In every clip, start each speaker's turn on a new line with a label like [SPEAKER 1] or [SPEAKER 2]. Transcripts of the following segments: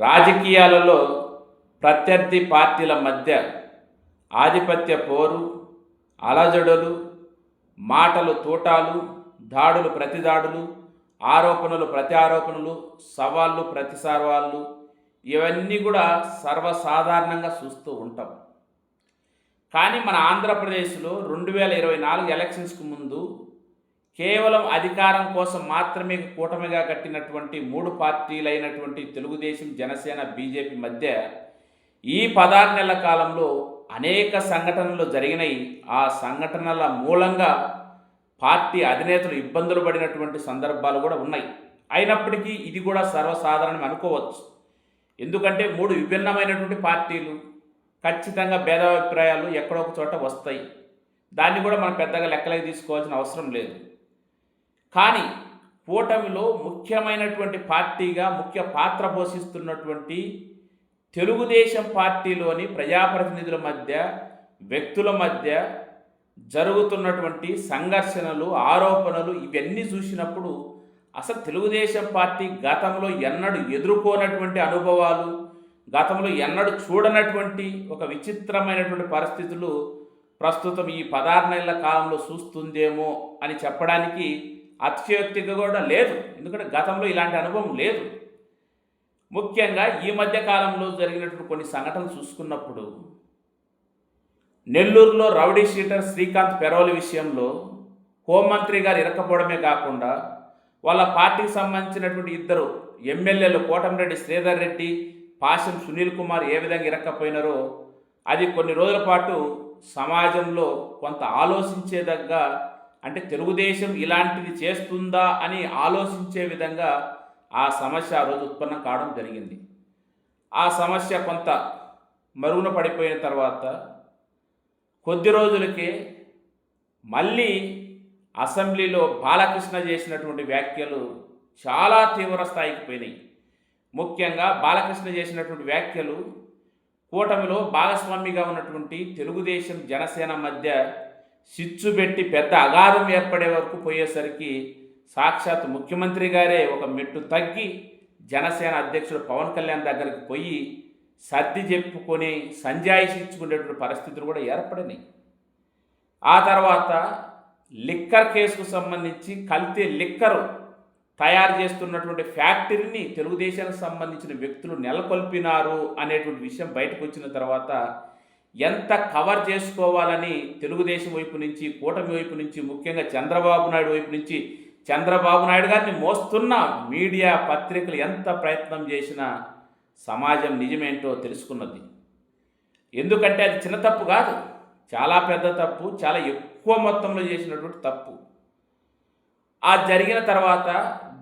[SPEAKER 1] రాజకీయాలలో ప్రత్యర్థి పార్టీల మధ్య ఆధిపత్య పోరు అలజడులు మాటలు తూటాలు దాడులు ప్రతిదాడులు ఆరోపణలు ప్రతి ఆరోపణలు సవాళ్ళు ప్రతి సవాళ్ళు ఇవన్నీ కూడా సర్వసాధారణంగా చూస్తూ ఉంటాం. కానీ మన ఆంధ్రప్రదేశ్లో రెండు వేల ఇరవై నాలుగు ఎలక్షన్స్కు ముందు కేవలం అధికారం కోసం మాత్రమే కూటమిగా కట్టినటువంటి మూడు పార్టీలైనటువంటి తెలుగుదేశం జనసేన బీజేపీ మధ్య ఈ పదహారు నెలల కాలంలో అనేక సంఘటనలు జరిగినాయి. ఆ సంఘటనల మూలంగా పార్టీ అధినేతలు ఇబ్బందులు పడినటువంటి సందర్భాలు కూడా ఉన్నాయి. అయినప్పటికీ ఇది కూడా సర్వసాధారణం అనుకోవచ్చు. ఎందుకంటే మూడు విభిన్నమైనటువంటి పార్టీలు ఖచ్చితంగా భేదాభిప్రాయాలు ఎక్కడో ఒక చోట వస్తాయి. దాన్ని కూడా మనం పెద్దగా లెక్కలకి తీసుకోవాల్సిన అవసరం లేదు. కానీ కూటమిలో ముఖ్యమైనటువంటి పార్టీగా ముఖ్య పాత్ర పోషిస్తున్నటువంటి తెలుగుదేశం పార్టీలోని ప్రజాప్రతినిధుల మధ్య వ్యక్తుల మధ్య జరుగుతున్నటువంటి సంఘర్షణలు ఆరోపణలు ఇవన్నీ చూసినప్పుడు అసలు తెలుగుదేశం పార్టీ గతంలో ఎన్నడూ ఎదుర్కోనటువంటి అనుభవాలు గతంలో ఎన్నడూ చూడనటువంటి ఒక విచిత్రమైనటువంటి పరిస్థితులు ప్రస్తుతం ఈ పదహారు నెలల కాలంలో చూస్తుందేమో అని చెప్పడానికి అతిశయోక్తిగా కూడా లేదు. ఎందుకంటే గతంలో ఇలాంటి అనుభవం లేదు. ముఖ్యంగా ఈ మధ్య కాలంలో జరిగినటువంటి కొన్ని సంఘటనలు చూసుకున్నప్పుడు నెల్లూరులో రౌడీ షీటర్ శ్రీకాంత్ పెరోలి విషయంలో హోంమంత్రి గారు ఇరకపోవడమే కాకుండా వాళ్ళ పార్టీకి సంబంధించినటువంటి ఇద్దరు ఎమ్మెల్యేలు కోటమిరెడ్డి శ్రీధర్ రెడ్డి పాశం సునీల్ కుమార్ ఏ విధంగా ఇరక్కపోయినారో అది కొన్ని రోజుల పాటు సమాజంలో కొంత ఆలోచించేదగ్గ అంటే తెలుగుదేశం ఇలాంటిది చేస్తుందా అని ఆలోచించే విధంగా ఆ సమస్య ఆ రోజు ఉత్పన్నం కావడం జరిగింది. ఆ సమస్య కొంత మరుగున పడిపోయిన తర్వాత కొద్ది రోజులకే మళ్ళీ అసెంబ్లీలో బాలకృష్ణ చేసినటువంటి వ్యాఖ్యలు చాలా తీవ్ర స్థాయికి పోయినాయి. ముఖ్యంగా బాలకృష్ణ చేసినటువంటి వ్యాఖ్యలు కూటమిలో భాగస్వామిగా ఉన్నటువంటి తెలుగుదేశం జనసేన మధ్య సిచ్చు పెట్టి పెద్ద అగాధం ఏర్పడే వరకు పోయేసరికి సాక్షాత్ ముఖ్యమంత్రి గారే ఒక మెట్టు తగ్గి జనసేన అధ్యక్షుడు పవన్ కళ్యాణ్ దగ్గరికి పోయి సర్ది చెప్పుకొని సంజాయిషించుకునేటువంటి పరిస్థితులు కూడా ఏర్పడినాయి. ఆ తర్వాత లిక్కర్ కేసుకు సంబంధించి కల్తీ లిక్కరు తయారు చేస్తున్నటువంటి ఫ్యాక్టరీని తెలుగుదేశానికి సంబంధించిన వ్యక్తులు నెలకొల్పినారు అనేటువంటి విషయం బయటకు వచ్చిన తర్వాత ఎంత కవర్ చేసుకోవాలని తెలుగుదేశం వైపు నుంచి కూటమి వైపు నుంచి ముఖ్యంగా చంద్రబాబు నాయుడు వైపు నుంచి చంద్రబాబు నాయుడు గారిని మోస్తున్న మీడియా పత్రికలు ఎంత ప్రయత్నం చేసినా సమాజం నిజమేంటో తెలుసుకున్నది. ఎందుకంటే అది చిన్న తప్పు కాదు. చాలా పెద్ద తప్పు చాలా ఎక్కువ మొత్తంలో చేసినటువంటి తప్పు. ఆ జరిగిన తర్వాత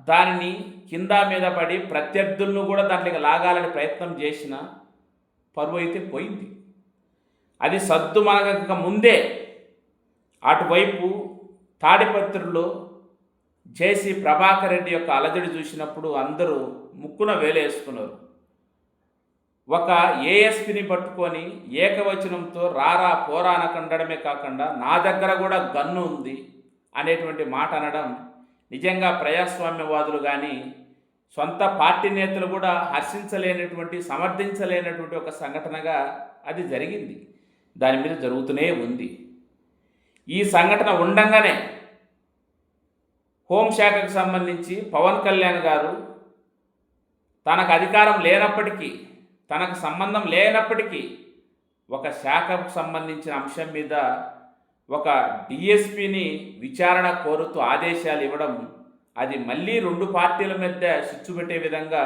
[SPEAKER 1] దానిని కింద మీద పడి ప్రత్యర్థులను కూడా దాంట్లోకి లాగాలని ప్రయత్నం చేసిన పరువు అయితే పోయింది. అది సత్తు మనగక ముందే అటువైపు తాడిపత్రుల్లో జేసీ ప్రభాకర్ రెడ్డి యొక్క అలజడి చూసినప్పుడు అందరూ ముక్కున వేలేసుకున్నారు ఒక ఏఎస్పిని పట్టుకొని ఏకవచనంతో రారా పోరా అనకండడమే కాకుండా నా దగ్గర కూడా గన్ను ఉంది అనేటువంటి మాట అనడం నిజంగా ప్రజాస్వామ్యవాదులు కానీ సొంత పార్టీ నేతలు కూడా హర్షించలేనటువంటి సమర్థించలేనటువంటి ఒక సంఘటనగా అది జరిగింది. దాని మీద జరుగుతూనే ఉంది. ఈ సంఘటన ఉండంగానే హోంశాఖకు సంబంధించి పవన్ కళ్యాణ్ గారు తనకు అధికారం లేనప్పటికీ తనకు సంబంధం లేనప్పటికీ ఒక శాఖకు సంబంధించిన అంశం మీద ఒక డిఎస్పిని విచారణ కోరుతూ ఆదేశాలు ఇవ్వడం అది మళ్ళీ రెండు పార్టీల మధ్య చిచ్చు పెట్టే విధంగా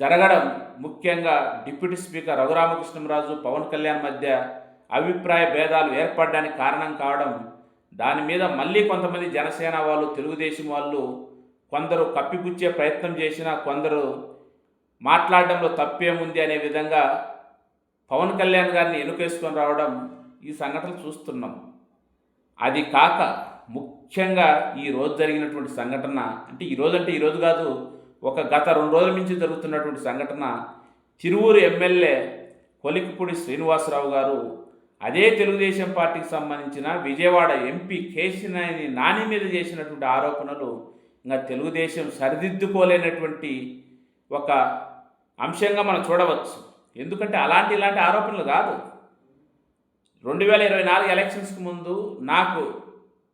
[SPEAKER 1] జరగడం ముఖ్యంగా డిప్యూటీ స్పీకర్ రఘురామకృష్ణరాజు పవన్ కళ్యాణ్ మధ్య అభిప్రాయ భేదాలు ఏర్పడడానికి కారణం కావడం దాని మీద మళ్ళీ కొంతమంది జనసేన వాళ్ళు తెలుగుదేశం వాళ్ళు కొందరు కప్పిపుచ్చే ప్రయత్నం చేసినా కొందరు మాట్లాడడంలో తప్పేముంది అనే విధంగా పవన్ కళ్యాణ్ గారిని ఎన్నుకేసుకొని రావడం ఈ సంఘటన చూస్తున్నాం. అది కాక ముఖ్యంగా ఈ రోజు జరిగినటువంటి సంఘటన అంటే ఈ రోజు అంటే ఈరోజు కాదు ఒక గత రెండు రోజుల నుంచి జరుగుతున్నటువంటి సంఘటన తిరువూరు ఎమ్మెల్యే కొలికిపూడి శ్రీనివాసరావు గారు అదే తెలుగుదేశం పార్టీకి సంబంధించిన విజయవాడ ఎంపీ కేశినేని నాని మీద చేసినటువంటి ఆరోపణలు ఇంకా తెలుగుదేశం సరిదిద్దుకోలేనటువంటి ఒక అంశంగా మనం చూడవచ్చు. ఎందుకంటే అలాంటి ఇలాంటి ఆరోపణలు కాదు. రెండు వేల ఇరవై నాలుగు ఎలక్షన్స్కి ముందు నాకు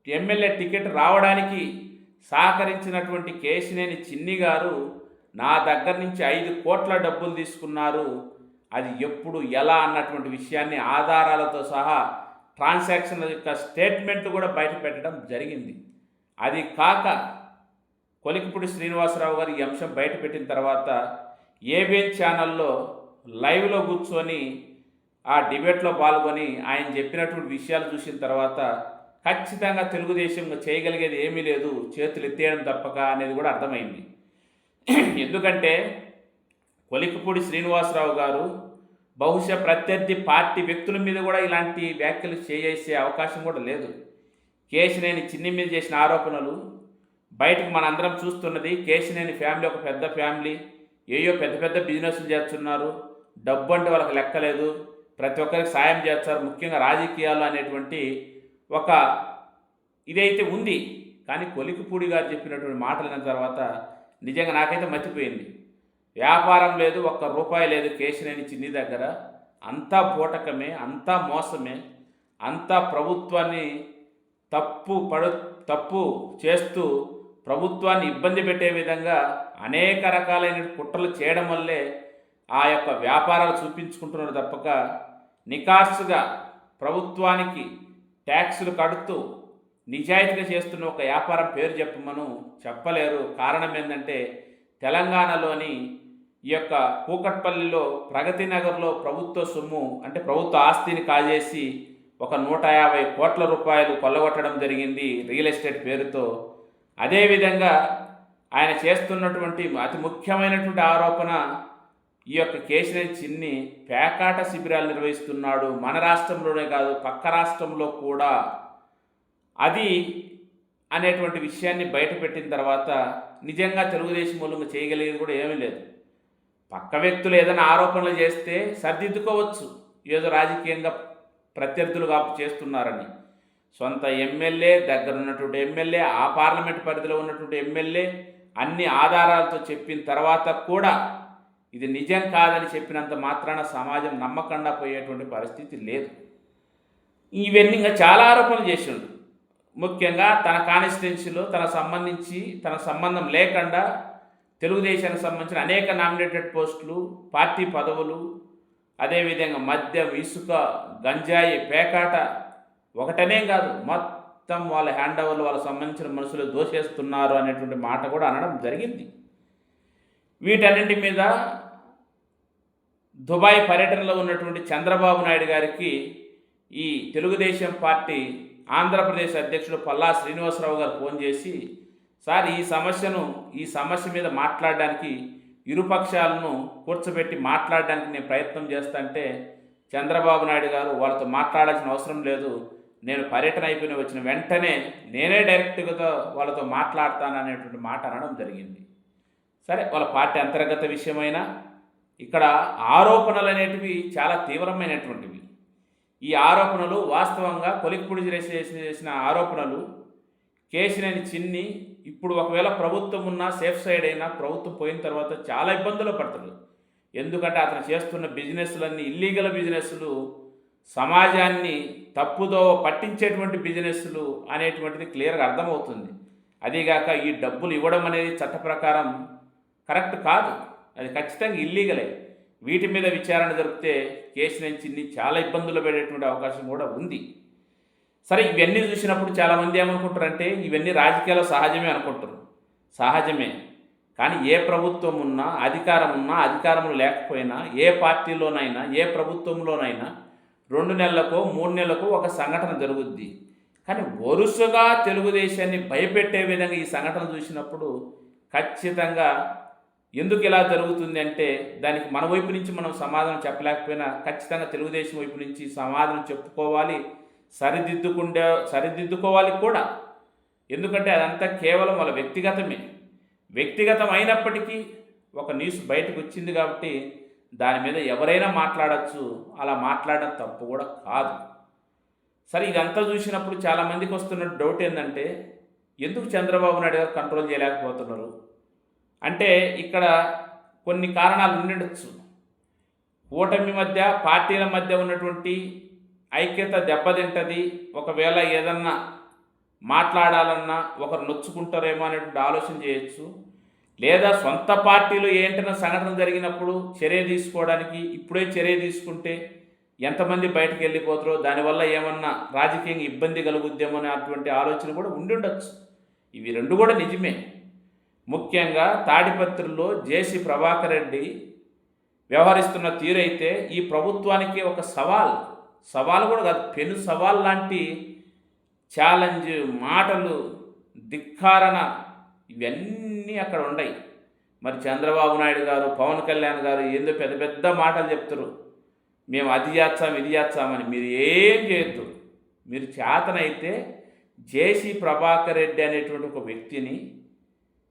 [SPEAKER 1] ఎమ్మెల్యే టికెట్ రావడానికి సహకరించినటువంటి కేశినేని చిన్ని గారు నా దగ్గర నుంచి ఐదు కోట్ల డబ్బులు తీసుకున్నారు. అది ఎప్పుడు ఎలా అన్నటువంటి విషయాన్ని ఆధారాలతో సహా ట్రాన్సాక్షన్ యొక్క స్టేట్మెంట్ కూడా బయట పెట్టడం జరిగింది. అది కాక కొలికిపూడి శ్రీనివాసరావు గారు ఈ అంశం బయట పెట్టిన తర్వాత ఏబిఎన్ ఛానల్లో లైవ్లో కూర్చొని ఆ డిబేట్లో పాల్గొని ఆయన చెప్పినటువంటి విషయాలు చూసిన తర్వాత ఖచ్చితంగా తెలుగుదేశం చేయగలిగేది ఏమీ లేదు చేతులు ఎత్తేయడం తప్పక అనేది కూడా అర్థమైంది. ఎందుకంటే కొలికిపూడి శ్రీనివాసరావు గారు బహుశా ప్రత్యర్థి పార్టీ వ్యక్తుల మీద కూడా ఇలాంటి వ్యాఖ్యలు చేసే అవకాశం కూడా లేదు. కేశినేని చిన్ని మీద చేసిన ఆరోపణలు బయటకు మనందరం చూస్తున్నది కేశినేని ఫ్యామిలీ ఒక పెద్ద ఫ్యామిలీ ఏయో పెద్ద పెద్ద బిజినెస్లు చేస్తున్నారు డబ్బు అంటే వాళ్ళకి లెక్కలేదు ప్రతి ఒక్కరికి సాయం చేస్తారు ముఖ్యంగా రాజకీయాలు అనేటువంటి ఒక ఇదైతే ఉంది కానీ కొలికిపూడి గారు చెప్పినటువంటి మాటలు విన్న తర్వాత నిజంగా నాకైతే మర్చిపోయింది వ్యాపారం లేదు ఒక్క రూపాయి లేదు కేశినేని చిన్ని దగ్గర. అంతా పూటకమే అంతా మోసమే. అంతా ప్రభుత్వాన్ని తప్పు పడు తప్పు చేస్తూ ప్రభుత్వాన్ని ఇబ్బంది పెట్టే విధంగా అనేక రకాలైన కుట్రలు చేయడం వల్లే ఆ యొక్క వ్యాపారాలు చూపించుకుంటున్నారు తప్పక. నికాసుగా ప్రభుత్వానికి ట్యాక్సులు కడుతూ నిజాయితీగా చేస్తున్న ఒక వ్యాపారం పేరు చెప్పమను చెప్పలేరు. కారణం ఏంటంటే తెలంగాణలోని ఈ యొక్క కూకట్పల్లిలో ప్రగతి నగర్లో ప్రభుత్వ సొమ్ము అంటే ప్రభుత్వ ఆస్తిని కాజేసి ఒక నూట యాభై కోట్ల రూపాయలు కొల్లగొట్టడం జరిగింది రియల్ ఎస్టేట్ పేరుతో. అదేవిధంగా ఆయన చేస్తున్నటువంటి అతి ముఖ్యమైనటువంటి ఆరోపణ ఈ యొక్క కేసీఆర్ చిన్ని పేకాట శిబిరాలు నిర్వహిస్తున్నాడు. మన రాష్ట్రంలోనే కాదు పక్క రాష్ట్రంలో కూడా. అది అనేటువంటి విషయాన్ని బయటపెట్టిన తర్వాత నిజంగా తెలుగుదేశం మూలంగా చేయగలిగేది కూడా ఏమీ లేదు. పక్క వ్యక్తులు ఏదైనా ఆరోపణలు చేస్తే సర్దిద్దుకోవచ్చు. ఏదో రాజకీయంగా ప్రత్యర్థులు కాపు చేస్తున్నారని. సొంత ఎమ్మెల్యే దగ్గర ఉన్నటువంటి ఎమ్మెల్యే ఆ పార్లమెంట్ పరిధిలో ఉన్నటువంటి ఎమ్మెల్యే అన్ని ఆధారాలతో చెప్పిన తర్వాత కూడా ఇది నిజం కాదని చెప్పినంత మాత్రాన సమాజం నమ్మకుండా పోయేటువంటి పరిస్థితి లేదు. ఇవన్నీ ఇంకా చాలా ఆరోపణలు చేసిండు. ముఖ్యంగా తన కాన్స్టిట్యున్సీలో తన సంబంధించి తన సంబంధం లేకుండా తెలుగుదేశానికి సంబంధించిన అనేక నామినేటెడ్ పోస్టులు పార్టీ పదవులు అదేవిధంగా మద్యం ఇసుక గంజాయి పేకాట ఒకటనే కాదు మొత్తం వాళ్ళ హ్యాండ్ ఓవర్లు వాళ్ళకి సంబంధించిన మనుషులు దోషేస్తున్నారు అనేటువంటి మాట కూడా అనడం జరిగింది. వీటన్నింటి మీద దుబాయ్ పర్యటనలో ఉన్నటువంటి చంద్రబాబు నాయుడు గారికి ఈ తెలుగుదేశం పార్టీ ఆంధ్రప్రదేశ్ అధ్యక్షుడు పల్లా శ్రీనివాసరావు గారు ఫోన్ చేసి సార్ ఈ సమస్యను ఈ సమస్య మీద మాట్లాడడానికి ఇరుపక్షాలను కూర్చోబెట్టి మాట్లాడడానికి నేను ప్రయత్నం చేస్తాంటే చంద్రబాబు నాయుడు గారు వాళ్ళతో మాట్లాడాల్సిన అవసరం లేదు. నేను పర్యటన అయిపోయిన వచ్చిన వెంటనే నేనే డైరెక్ట్గా వాళ్ళతో మాట్లాడతాను అనేటువంటి మాట అనడం జరిగింది. సరే వాళ్ళ పార్టీ అంతర్గత విషయమైనా ఇక్కడ ఆరోపణలు అనేటివి చాలా తీవ్రమైనటువంటివి. ఈ ఆరోపణలు వాస్తవంగా కొలిక్పుడి చేసిన ఆరోపణలు కేసినేని చిన్ని ఇప్పుడు ఒకవేళ ప్రభుత్వం ఉన్నా సేఫ్ సైడ్ అయినా ప్రభుత్వం పోయిన తర్వాత చాలా ఇబ్బందులు పడతాడు ఎందుకంటే అతను చేస్తున్న బిజినెస్లన్నీ ఇల్లీగల్ బిజినెస్లు సమాజాన్ని తప్పుదో పట్టించేటువంటి బిజినెస్లు అనేటువంటిది క్లియర్గా అర్థమవుతుంది. అదీగాక ఈ డబ్బులు ఇవ్వడం అనేది చట్ట ప్రకారం కరెక్ట్ కాదు. అది ఖచ్చితంగా ఇల్లీగలే. వీటి మీద విచారణ జరిపితే కేసు నుంచి చాలా ఇబ్బందులు పడేటువంటి అవకాశం కూడా ఉంది. సరే ఇవన్నీ చూసినప్పుడు చాలామంది ఏమనుకుంటారంటే ఇవన్నీ రాజకీయాల్లో సహజమే అనుకుంటారు. సహజమే. కానీ ఏ ప్రభుత్వం ఉన్నా అధికారం ఉన్నా అధికారం లేకపోయినా ఏ పార్టీలోనైనా ఏ ప్రభుత్వంలోనైనా రెండు నెలలకు మూడు నెలలకు ఒక సంఘటన జరుగుద్ది. కానీ వరుసగా తెలుగుదేశాన్ని భయపెట్టే విధంగా ఈ సంఘటన చూసినప్పుడు ఖచ్చితంగా ఎందుకు ఇలా జరుగుతుంది అంటే దానికి మన వైపు నుంచి మనం సమాధానం చెప్పలేకపోయినా ఖచ్చితంగా తెలుగుదేశం వైపు నుంచి సమాధానం చెప్పుకోవాలి సరిదిద్దుకుండే సరిదిద్దుకోవాలి కూడా. ఎందుకంటే అదంతా కేవలం వాళ్ళ వ్యక్తిగతమే. వ్యక్తిగతం అయినప్పటికీ ఒక న్యూస్ బయటకు వచ్చింది కాబట్టి దాని మీద ఎవరైనా మాట్లాడచ్చు. అలా మాట్లాడడం తప్పు కూడా కాదు. సరే ఇదంతా చూసినప్పుడు చాలామందికి వస్తున్న డౌట్ ఏంటంటే ఎందుకు చంద్రబాబు నాయుడు గారు కంట్రోల్ చేయలేకపోతున్నారు? అంటే ఇక్కడ కొన్ని కారణాలు ఉండొచ్చు. ఓటమి మధ్య పార్టీల మధ్య ఉన్నటువంటి ఐక్యత దెబ్బతింటది. ఒకవేళ ఏదన్నా మాట్లాడాలన్నా ఒకరు నొచ్చుకుంటారేమో అనేటువంటి ఆలోచన చేయొచ్చు. లేదా సొంత పార్టీలో ఏంటన్నా సంఘటన జరిగినప్పుడు చర్య తీసుకోవడానికి ఇప్పుడే చర్య తీసుకుంటే ఎంతమంది బయటకు వెళ్ళిపోతారో దానివల్ల ఏమన్నా రాజకీయంగా ఇబ్బంది కలుగుద్దేమో అనే అటువంటి ఆలోచన కూడా ఉండి ఉండొచ్చు ఇవి రెండు కూడా నిజమే. ముఖ్యంగా తాడిపత్రిలో జేసి ప్రభాకర్ రెడ్డి వ్యవహరిస్తున్న తీరైతే ఈ ప్రభుత్వానికి ఒక సవాల్ సవాల్ కూడా కాదు పెను సవాల్ లాంటి ఛాలెంజ్ మాటలు ధిక్కారణ ఇవన్నీ అక్కడ ఉన్నాయి మరి చంద్రబాబు నాయుడు గారు పవన్ కళ్యాణ్ గారు ఏందో పెద్ద పెద్ద మాటలు చెప్తారు మేము అది చేస్తాం ఇది చేస్తామని మీరు ఏం చేయొద్దు. మీరు చేతనైతే జేసీ ప్రభాకర్ రెడ్డి అనేటువంటి ఒక వ్యక్తిని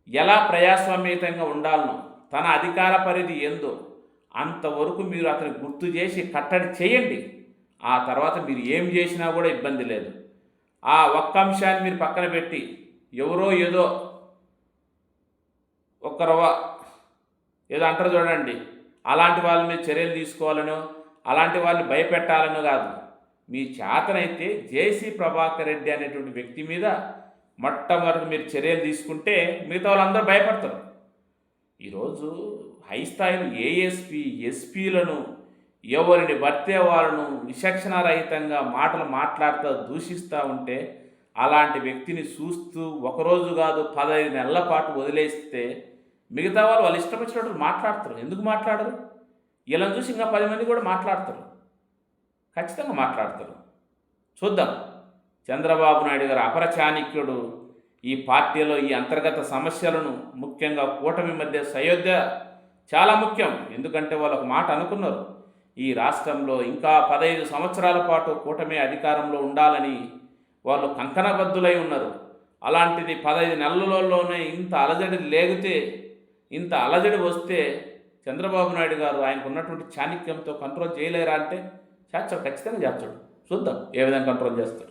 [SPEAKER 1] ఎలా ప్రజాస్వామ్యతంగా ఉండాలనో తన అధికార పరిధి ఎందో అంతవరకు మీరు అతని గుర్తు చేసి కట్టడి చేయండి. ఆ తర్వాత మీరు ఏం చేసినా కూడా ఇబ్బంది లేదు. ఆ ఒక్క అంశాన్ని మీరు పక్కన పెట్టి ఎవరో ఏదో ఒక్కరవ ఏదో అంటారు చూడండి అలాంటి వాళ్ళ మీద చర్యలు తీసుకోవాలనో అలాంటి వాళ్ళని భయపెట్టాలనో కాదు. మీ చేతనైతే జేసీ ప్రభాకర్ రెడ్డి అనేటువంటి వ్యక్తి మీద మొట్టమొదటి మీరు చర్యలు తీసుకుంటే మిగతా వాళ్ళందరూ భయపడతారు. ఈరోజు హై స్థాయిలో ఏఎస్పీ ఎస్పీలను ఎవరిని పడితే వాళ్ళను విచక్షణారహితంగా మాటలు మాట్లాడుతూ దూషిస్తూ ఉంటే అలాంటి వ్యక్తిని చూస్తూ ఒకరోజు కాదు పదహైదు నెలల పాటు వదిలేస్తే మిగతా వాళ్ళు వాళ్ళు ఇష్టం వచ్చినట్టు మాట్లాడతారు. ఎందుకు మాట్లాడరు? వీళ్ళని చూసి ఇంకా పది మంది కూడా మాట్లాడతారు. ఖచ్చితంగా మాట్లాడతారు. చూద్దాం. చంద్రబాబు నాయుడు గారు అపర చాణిక్యుడు. ఈ పార్టీలో ఈ అంతర్గత సమస్యలను ముఖ్యంగా కూటమి మధ్య సయోధ్య చాలా ముఖ్యం. ఎందుకంటే వాళ్ళు ఒక మాట అనుకున్నారు. ఈ రాష్ట్రంలో ఇంకా పదహైదు సంవత్సరాల పాటు కూటమి అధికారంలో ఉండాలని వాళ్ళు కంకణబద్ధులై ఉన్నారు. అలాంటిది పదహైదు నెలలలోనే ఇంత అలజడి లేగితే ఇంత అలజడి వస్తే చంద్రబాబు నాయుడు గారు ఆయనకు ఉన్నటువంటి చాణిక్యంతో కంట్రోల్ చేయలేరా అంటే చేస్తాడు ఖచ్చితంగా చేస్తాడు. చూద్దాం ఏ విధంగా కంట్రోల్ చేస్తాడు.